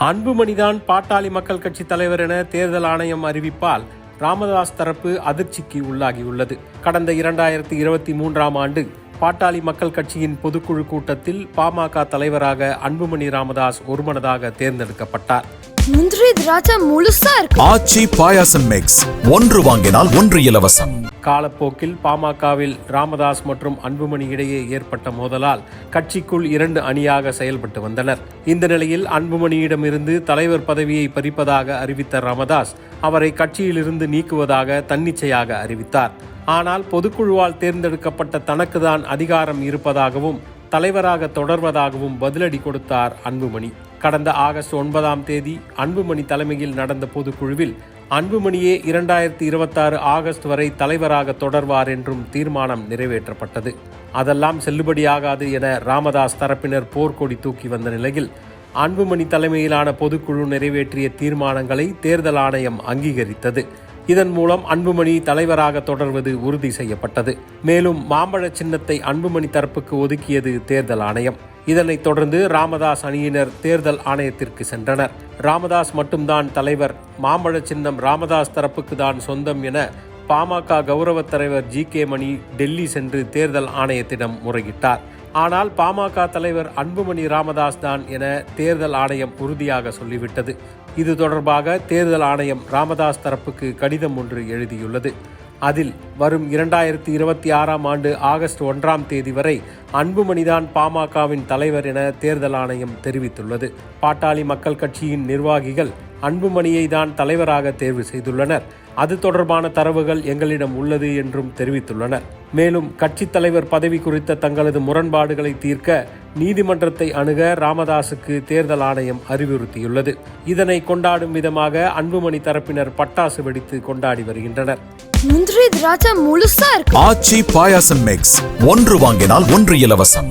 அன்புமணிதான் பாட்டாளி மக்கள் கட்சி தலைவர் என தேர்தல் ஆணையம் அறிவிப்பால் ராமதாஸ் தரப்பு அதிர்ச்சிக்கு உள்ளாகியுள்ளது. கடந்த இரண்டாயிரத்தி இருபத்தி மூன்றாம் ஆண்டு பாட்டாளி மக்கள் கட்சியின் பொதுக்குழு கூட்டத்தில் பாமக தலைவராக அன்புமணி ராமதாஸ் ஒருமனதாக தேர்ந்தெடுக்கப்பட்டார். முந்திரி திராட்சை முழுசா இருக்கு. ஆச்சி பாயாசம் மிக்ஸ் ஒன்று வாங்கினால் ஒன்று இலவசம். காலப்போக்கில் பாமகவில் ராமதாஸ் மற்றும் அன்புமணி இடையே ஏற்பட்ட மோதலால் கட்சிக்குள் இரண்டு அணியாக செயல்பட்டு வந்தனர். இந்த நிலையில் அன்புமணியிடமிருந்து தலைவர் பதவியை பறிப்பதாக அறிவித்த ராமதாஸ் அவரை கட்சியிலிருந்து நீக்குவதாக தன்னிச்சையாக அறிவித்தார். ஆனால் பொதுக்குழுவால் தேர்ந்தெடுக்கப்பட்ட தனக்குதான் அதிகாரம் இருப்பதாகவும் தலைவராக தொடர்வதாகவும் பதிலடி கொடுத்தார் அன்புமணி. கடந்த ஆகஸ்ட் ஒன்பதாம் தேதி அன்புமணி தலைமையில் நடந்த பொதுக்குழுவில் அன்புமணியே இரண்டாயிரத்தி இருபத்தாறு ஆகஸ்ட் வரை தலைவராக தொடர்வார் என்றும் தீர்மானம் நிறைவேற்றப்பட்டது. அதெல்லாம் செல்லுபடியாகாது என ராமதாஸ் தரப்பினர் போர்க்கொடி தூக்கி வந்த நிலையில் அன்புமணி தலைமையிலான பொதுக்குழு நிறைவேற்றிய தீர்மானங்களை தேர்தல் ஆணையம் அங்கீகரித்தது. இதன் மூலம் அன்புமணி தலைவராக தொடர்வது உறுதி செய்யப்பட்டது. மேலும் மாம்பழ சின்னத்தை அன்புமணி தரப்புக்கு ஒதுக்கியது தேர்தல் ஆணையம். இதனைத் தொடர்ந்து ராமதாஸ் அணியினர் தேர்தல் ஆணையத்திற்கு சென்றனர். ராமதாஸ் மட்டும்தான் தலைவர் மாம்பழ சின்னம் ராமதாஸ் தரப்புக்கு தான் சொந்தம் என பாமக கௌரவ தலைவர் ஜி. கே. மணி டெல்லி சென்று தேர்தல் ஆணையத்திடம் முறையிட்டார். ஆனால் பாமக தலைவர் அன்புமணி ராமதாஸ் தான் என தேர்தல் ஆணையம் உறுதியாக சொல்லிவிட்டது. இது தொடர்பாக தேர்தல் ஆணையம் ராமதாஸ் தரப்புக்கு கடிதம் ஒன்று எழுதியுள்ளது. அதில் வரும் இரண்டாயிரத்தி இருபத்தி ஆறாம் ஆண்டு ஆகஸ்ட் ஒன்றாம் தேதி வரை அன்புமணிதான் பாமகவின் தலைவர் என தேர்தல் ஆணையம் தெரிவித்துள்ளது. பாட்டாளி மக்கள் கட்சியின் நிர்வாகிகள் அன்புமணியை தான் தலைவராக தேர்வு செய்துள்ளனர். அது தொடர்பான தரவுகள் எங்களிடம் உள்ளது என்றும் தெரிவித்துள்ளனர். மேலும் கட்சித் தலைவர் பதவி குறித்த தங்களது முரண்பாடுகளை தீர்க்க நீதிமன்றத்தை அணுக ராமதாசுக்கு தேர்தல் ஆணையம் அறிவுறுத்தியுள்ளது. இதனை கொண்டாடும் விதமாக அன்புமணி தரப்பினர் பட்டாசு வெடித்து கொண்டாடி வருகின்றனர். முந்திரி திராட்சை முழுசா இருக்கு. ஆச்சி பாயாசம் மிக்ஸ் ஒன்று வாங்கினால் ஒன்று இலவசம்.